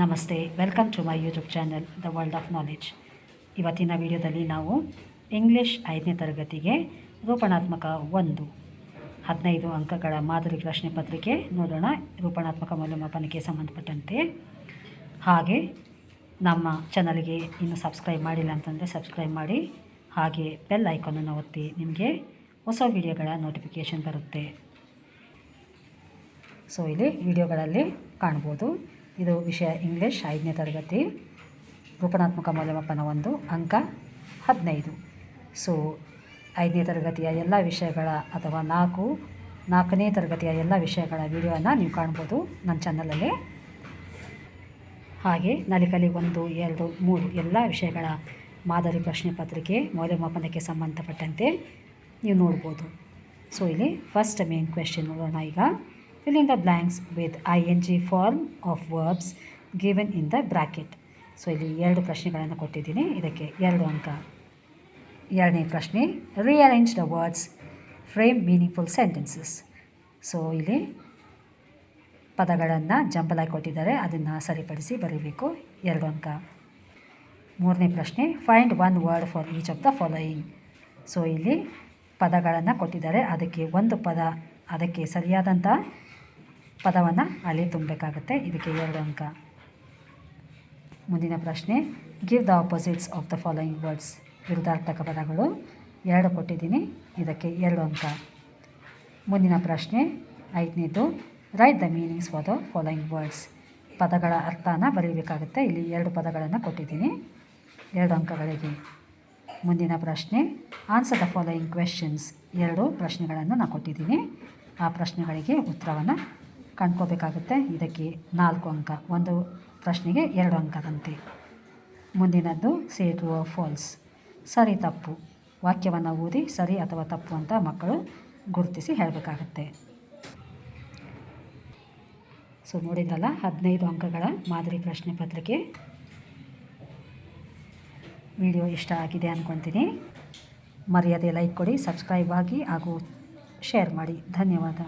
ನಮಸ್ತೆ welcome to my YouTube channel the world of knowledge ಇವತ್ತಿನ ವಿಡಿಯೋದಲ್ಲಿ ನಾವು ಇಂಗ್ಲೀಷ್ ಐದನೇ ತರಗತಿಗೆ ರೂಪಣಾತ್ಮಕ ಒಂದು, ಹದಿನೈದು ಅಂಕಗಳ ಮಾದರಿ ಪ್ರಶ್ನೆ ಪತ್ರಿಕೆ ನೋಡೋಣ. ರೂಪಣಾತ್ಮಕ ಮೌಲ್ಯಮಾಪನಕ್ಕೆ ಸಂಬಂಧಪಟ್ಟಂತೆ. ಹಾಗೆ ನಮ್ಮ ಚಾನಲ್ಗೆ ಇನ್ನೂ ಸಬ್ಸ್ಕ್ರೈಬ್ ಮಾಡಿಲ್ಲ ಅಂತಂದರೆ ಸಬ್ಸ್ಕ್ರೈಬ್ ಮಾಡಿ. ಹಾಗೆ ಬೆಲ್ ಐಕಾನನ್ನು ಒತ್ತಿ ನಿಮಗೆ ಹೊಸ ವಿಡಿಯೋಗಳ ನೋಟಿಫಿಕೇಷನ್ ಬರುತ್ತೆ. ಸೊ ಇಲ್ಲಿ ವಿಡಿಯೋಗಳಲ್ಲಿ ಕಾಣ್ಬೋದು ಇದು ವಿಷಯ ಇಂಗ್ಲೀಷ್ ಐದನೇ ತರಗತಿ ರೂಪಣಾತ್ಮಕ ಮೌಲ್ಯಮಾಪನ ಒಂದು, ಅಂಕ ಹದಿನೈದು. ಸೊ ಐದನೇ ತರಗತಿಯ ಎಲ್ಲ ವಿಷಯಗಳ ಅಥವಾ ನಾಲ್ಕು, ನಾಲ್ಕನೇ ತರಗತಿಯ ಎಲ್ಲ ವಿಷಯಗಳ ವಿಡಿಯೋನ ನೀವು ಕಾಣ್ಬೋದು ನನ್ನ ಚಾನಲಲ್ಲಿ. ಹಾಗೆ ನಲಿಕಲಿ ಒಂದು, ಎರಡು, ಮೂರು ಎಲ್ಲ ವಿಷಯಗಳ ಮಾದರಿ ಪ್ರಶ್ನೆ ಪತ್ರಿಕೆ ಮೌಲ್ಯಮಾಪನಕ್ಕೆ ಸಂಬಂಧಪಟ್ಟಂತೆ ನೀವು ನೋಡ್ಬೋದು. ಸೊ ಇಲ್ಲಿ ಫಸ್ಟ್ ಮೇನ್ ಕ್ವೆಶನ್ ನೋಡೋಣ ಈಗ. Fill in the blanks with ing form of verbs given in the bracket. So ಇಲ್ಲಿ ಎರಡು ಪ್ರಶ್ನೆಗಳನ್ನು ಕೊಟ್ಟಿದ್ದೀನಿ. ಇದಕ್ಕೆ ಎರಡು ಅಂಕ. ಎರಡನೇ ಪ್ರಶ್ನೆ rearrange the words frame meaningful sentences so ಇಲ್ಲಿ ಪದಗಳನ್ನು ಜಂಬಲಾಗಿ ಕೊಟ್ಟಿದ್ದಾರೆ. ಅದನ್ನು ಸರಿಪಡಿಸಿ ಬರೀಬೇಕು. ಎರಡು ಅಂಕ. ಮೂರನೇ ಪ್ರಶ್ನೆ find one word for each of the following so ಇಲ್ಲಿ ಪದಗಳನ್ನು ಕೊಟ್ಟಿದ್ದಾರೆ. ಅದಕ್ಕೆ ಒಂದು ಪದ, ಅದಕ್ಕೆ ಸರಿಯಾದಂಥ ಪದವನ್ನು ಅಲ್ಲಿ ತುಂಬಬೇಕಾಗುತ್ತೆ. ಇದಕ್ಕೆ ಎರಡು ಅಂಕ. ಮುಂದಿನ ಪ್ರಶ್ನೆ give the opposites of the following words ವಿರುದ್ಧಾರ್ಥಕ ಪದಗಳು. ಎರಡು ಕೊಟ್ಟಿದ್ದೀನಿ. ಇದಕ್ಕೆ ಎರಡು ಅಂಕ. ಮುಂದಿನ ಪ್ರಶ್ನೆ, ಐದನೇದು write the meanings for the following words ಪದಗಳ ಅರ್ಥನ ಬರೀಬೇಕಾಗುತ್ತೆ. ಇಲ್ಲಿ ಎರಡು ಪದಗಳನ್ನು ಕೊಟ್ಟಿದ್ದೀನಿ. ಎರಡು ಅಂಕಗಳಿಗೆ. ಮುಂದಿನ ಪ್ರಶ್ನೆ ಆನ್ಸರ್ ದ ಫಾಲೋಯಿಂಗ್ ಕ್ವೆಶನ್ಸ್ ಎರಡು ಪ್ರಶ್ನೆಗಳನ್ನು ನಾನು ಕೊಟ್ಟಿದ್ದೀನಿ. ಆ ಪ್ರಶ್ನೆಗಳಿಗೆ ಉತ್ತರವನ್ನು ಕಂಡ್ಕೋಬೇಕಾಗುತ್ತೆ ಇದಕ್ಕೆ ನಾಲ್ಕು ಅಂಕ, ಒಂದು ಪ್ರಶ್ನೆಗೆ ಎರಡು ಅಂಕದಂತೆ. ಮುಂದಿನದ್ದು ಸೇಟು ಫಾಲ್ಸ್ ಸರಿ, ತಪ್ಪು. ವಾಕ್ಯವನ್ನು ಓದಿ, ಸರಿ ಅಥವಾ ತಪ್ಪು ಅಂತ ಮಕ್ಕಳು ಗುರುತಿಸಿ ಹೇಳಬೇಕಾಗತ್ತೆ. ಸೊ ನೋಡಿದ್ರಲ್ಲ, ಹದಿನೈದು ಅಂಕಗಳ ಮಾದರಿ ಪ್ರಶ್ನೆ ಪತ್ರಿಕೆ. ವಿಡಿಯೋ ಇಷ್ಟ ಆಗಿದೆ ಅಂದ್ಕೊತೀನಿ ಮರ್ಯಾದೆ ಲೈಕ್ ಕೊಡಿ, ಸಬ್ಸ್ಕ್ರೈಬ್ ಆಗಿ ಹಾಗೂ ಶೇರ್ ಮಾಡಿ. ಧನ್ಯವಾದ.